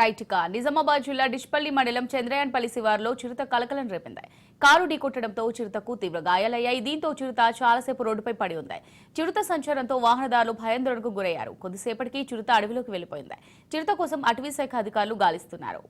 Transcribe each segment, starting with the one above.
రైట్గా. నిజామాబాద్ జిల్లా డిష్పల్లి మండలం చంద్రయాన్పల్లి శివారులో చిరుత కలకలం రేపింది. కారు ఢీకొట్టడంతో చిరుతకు తీవ్ర గాయాలయ్యాయి. దీంతో చిరుత చాలాసేపు రోడ్డుపై పడి ఉంది. చిరుత సంచారంతో వాహనదారులు భయాందోళనకు గురయ్యారు. కొద్దిసేపటికి చిరుత అడవిలోకి వెళ్ళిపోయింది చిరుత కోసం అటవీ శాఖ అధికారులు గాలిస్తున్నారు.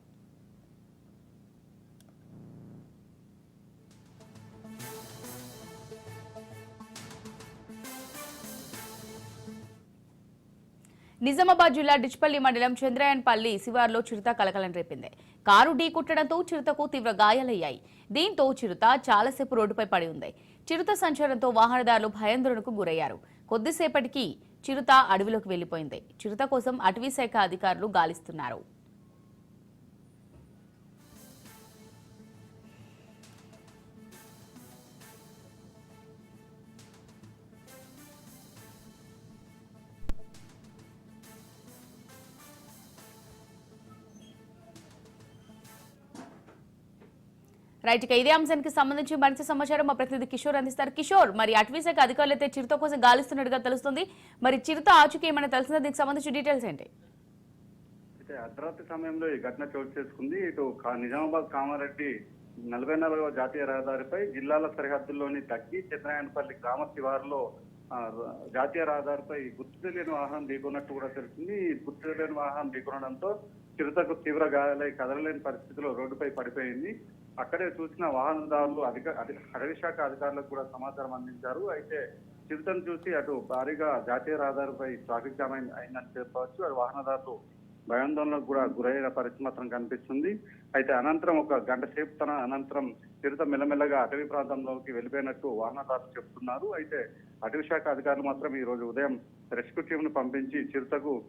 నిజామాబాద్ జిల్లా డిచ్పల్లి మండలం చంద్రయాన్పల్లి శివార్లో చిరుత కలకలం రేపింది. కారు ఢీకొట్టడంతో చిరుతకు తీవ్ర గాయాలయ్యాయి. దీంతో చిరుత చాలాసేపు రోడ్డుపై పడి ఉంది. చిరుత సంచారంతో వాహనదారులు భయాందోళనకు గురయ్యారు. కొద్దిసేపటికి చిరుత అడవిలోకి వెళ్ళిపోయింది చిరుత కోసం అటవీ శాఖ అధికారులు గాలిస్తున్నారు. రైట్ ఇక ఇదే అంశానికి సంబంధించి మరింత సమాచారం మా ప్రతినిధి కిషోర్ అందిస్తారు. కిషోర్ మరి అటవీశాఖ అధికారులు అయితే చిరుత కోసం గాలిస్తున్నట్టుగా తెలుస్తుంది. మరి చిరుత ఆచూకీ ఏమైనా తెలిసిందా? దీనికి సంబంధించి డీటెయిల్స్ ఏంటి? అయితే అర్ధరాత్రి సమయంలో ఈ ఘటన చోటు చేసుకుంది. ఇటు నిజామాబాద్ కామారెడ్డి నలభై నాలుగవ జాతీయ రహదారిపై జిల్లాల సరిహద్దుల్లోని తగ్గి చంద్రయానపల్లి గ్రామ శివారులో జాతీయ రహదారిపై గుర్తు తెలియని వాహనం ఢీకొన్నట్టు కూడా తెలిసింది ఈ గుర్తు తెలియని వాహనం ఢీకొనడంతో చిరుతకు తీవ్ర గాయాలై కదలలేని పరిస్థితిలో రోడ్డుపై పడిపోయింది. అక్కడే చూసిన వాహనదారులు అధిక అటవీ శాఖ అధికారులకు కూడా సమాచారం అందించారు. అయితే చిరుతను చూసి అటు భారీగా జాతీయ రహదారిపై ట్రాఫిక్ జామ్ అయిందని చెప్పవచ్చు. అటు వాహనదారులు భయాందోళనకు కూడా గురైన పరిస్థితి మాత్రం కనిపిస్తుంది. అయితే అనంతరం ఒక గంట సేపు తన అనంతరం చిరుత మెల్లమెల్లగా అటవీ ప్రాంతంలోకి వెళ్ళిపోయినట్టు వాహనదారులు చెప్తున్నారు. అయితే అటవీ శాఖ అధికారులు మాత్రం ఈ రోజు ఉదయం రెస్క్యూ టీంను పంపించి చిరుతకు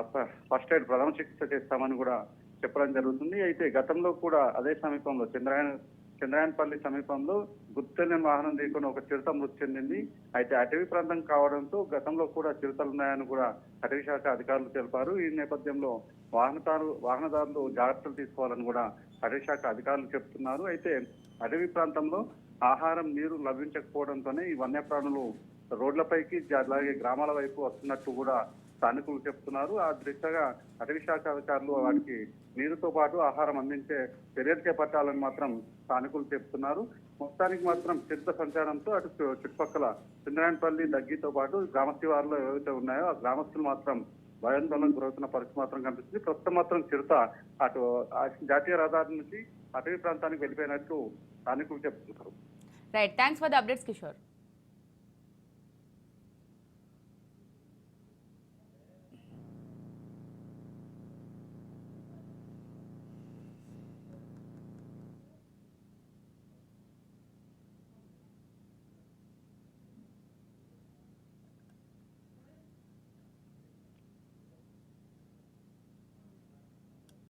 ఫ- ఫస్ట్ ఎయిడ్ ప్రథమ చికిత్స చేస్తామని కూడా చెప్పడం జరుగుతుంది. అయితే గతంలో కూడా అదే సమీపంలో చంద్రయాన్ చంద్రయాన్పల్లి సమీపంలో గుర్తెలిన వాహనం ఢీకొని ఒక చిరుత మృతి చెందింది. అయితే అటవీ ప్రాంతం కావడంతో గతంలో కూడా చిరుతలు ఉన్నాయని కూడా అటవీ శాఖ అధికారులు తెలిపారు. ఈ నేపథ్యంలో వాహనదారు వాహనదారులు జాగ్రత్తలు తీసుకోవాలని కూడా అటవీ శాఖ అధికారులు చెప్తున్నారు. అయితే అటవీ ప్రాంతంలో ఆహారం నీరు లభించకపోవడంతోనే ఈ వన్యప్రాణులు రోడ్లపైకి జ- అలాగే గ్రామాల వైపు వస్తున్నట్టు కూడా స్థానికులు చెప్తున్నారు. ఆ దృష్ట్యా అటవీ శాఖ అధికారులు వాటికి నీరుతో పాటు ఆహారం అందించే చర్యలు చేపట్టాలని మాత్రం స్థానికులు చెప్తున్నారు. మొత్తానికి మాత్రం చిరుత సంచారంతో అటు చు- చుట్టుపక్కల చంద్రాయణపల్లి దగ్గితో పాటు గ్రామ శివారులో ఏవైతే ఉన్నాయో ఆ గ్రామస్తులు మాత్రం భయాందోళనకు గురవుతున్న పరిస్థితి మాత్రం కనిపిస్తుంది. ప్రస్తుతం మాత్రం చిరుత అటు జాతీయ రహదారి నుంచి అటవీ ప్రాంతానికి వెళ్ళిపోయినట్టు స్థానికులు చెప్తున్నారు. Right thanks for the updates Kishore